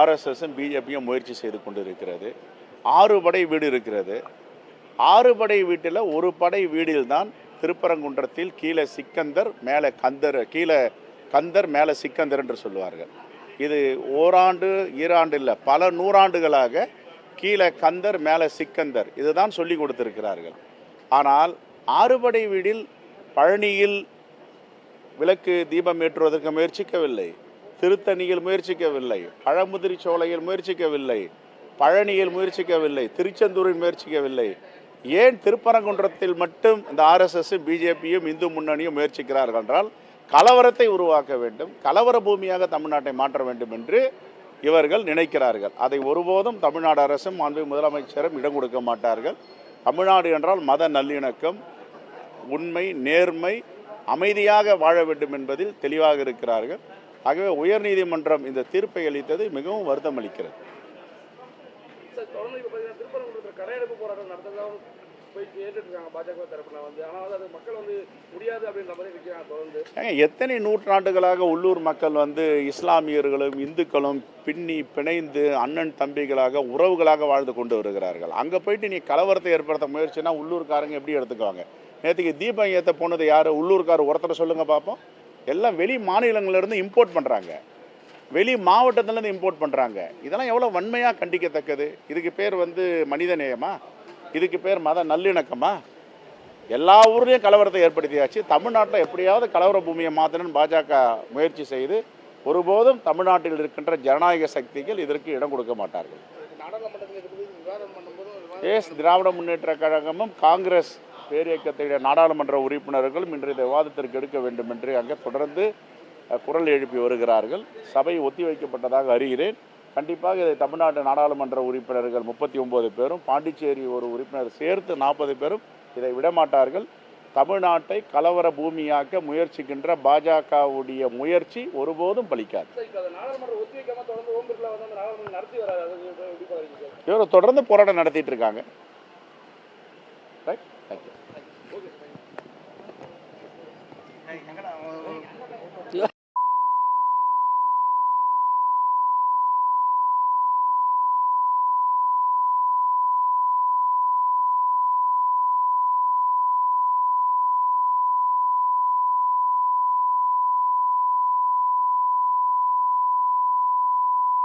ஆர்எஸ்எஸும் பிஜேபியும் முயற்சி செய்து கொண்டு இருக்கிறது ஆறு படை வீடு இருக்கிறது. ஆறு படை வீட்டில் ஒரு படை வீடில்தான் திருப்பரங்குன்றத்தில் கீழே சிக்கந்தர் மேலே கந்தர் கீழே கந்தர் மேலே சிக்கந்தர் என்று சொல்லுவார்கள். இது ஓராண்டு ஈராண்டு இல்லை பல நூறாண்டுகளாக கீழே கந்தர் மேலே சிக்கந்தர். இதுதான் சொல்லி கொடுத்திருக்கிறார்கள். ஆனால் ஆறுபடை வீடில் பழனியில் விளக்கு தீபம் ஏற்றுவதற்கு முயற்சிக்கவில்லை. திருத்தணியில் முயற்சிக்கவில்லை. பழமுதிரி சோலையில் முயற்சிக்கவில்லை. பழனியில் முயற்சிக்கவில்லை. திருச்செந்தூரில் முயற்சிக்கவில்லை. ஏன் திருப்பரங்குன்றத்தில் மட்டும் இந்த ஆர்எஸ்எஸ் பிஜேபியும் இந்து முன்னணியும் முயற்சிக்கிறார்கள் என்றால் கலவரத்தை உருவாக்க வேண்டும் கலவர பூமியாக தமிழ்நாட்டை மாற்ற வேண்டும் என்று இவர்கள் நினைக்கிறார்கள். அதை ஒருபோதும் தமிழ்நாடு அரசும் மாண்பு முதலமைச்சரும் இடம் கொடுக்க மாட்டார்கள். தமிழ்நாடு என்றால் மத நல்லிணக்கம் உண்மை நேர்மை அமைதியாக வாழ வேண்டும் என்பதில் தெளிவாக இருக்கிறார்கள். ஆகவே உயர்நீதிமன்றம் இந்த தீர்ப்பை அளித்தது மிகவும் வருத்தம் அளிக்கிறது எத்தனை நூற்றாண்டுகளாக உள்ளூர் மக்கள் வந்து இஸ்லாமியர்களும் இந்துக்களும் பின்னி பிணைந்து அண்ணன் தம்பிகளாக உறவுகளாக வாழ்ந்து கொண்டு வருகிறார்கள். அங்கே போயிட்டு நீ கலவரத்தை ஏற்படுத்த முயற்சினா உள்ளூர்காரங்க எப்படி எடுத்துக்குவாங்க? நேற்றுக்கு தீபம் ஏற்ற போனது யார்? உள்ளூர்கார் ஒருத்தர் சொல்லுங்கள் பார்ப்போம் எல்லாம் வெளி மாநிலங்கள்லேருந்து இம்போர்ட் பண்ணுறாங்க வெளி மாவட்டத்துலேருந்து இம்போர்ட் பண்ணுறாங்க இதெல்லாம் எவ்வளோ வன்மையாக கண்டிக்கத்தக்கது? இதுக்கு பேர் வந்து மனிதநேயமா? இதுக்கு பேர் மத நல்லிணக்கமா? எல்லா ஊர்லேயும் கலவரத்தை ஏற்படுத்தியாச்சு. தமிழ்நாட்டில் எப்படியாவது கலவர பூமியை மாற்றணும்னு பாஜக முயற்சி செய்து ஒருபோதும் தமிழ்நாட்டில் இருக்கின்ற ஜனநாயக சக்திகள் இதற்கு இடம் கொடுக்க மாட்டார்கள். எஸ் திராவிட முன்னேற்ற கழகமும் காங்கிரஸ் பேரியக்கத்துடைய நாடாளுமன்ற உறுப்பினர்களும் இன்று இந்த விவாதத்திற்கு எடுக்க வேண்டும் என்று அங்கே தொடர்ந்து குரல் எழுப்பி வருகிறார்கள். சபை ஒத்திவைக்கப்பட்டதாக அறிகிறேன். கண்டிப்பாக இதை தமிழ்நாடு நாடாளுமன்ற உறுப்பினர்கள் முப்பத்தி ஒன்பது பேரும் பாண்டிச்சேரி ஒரு உறுப்பினர் சேர்த்து நாற்பது பேரும் இதை விடமாட்டார்கள். தமிழ்நாட்டை கலவர பூமியாக்க முயற்சிக்கின்ற பாஜகவுடைய முயற்சி ஒருபோதும் பலிக்காது. இவர் தொடர்ந்து போராட்டம் நடத்திட்டு இருக்காங்க. Thank you. Yeah.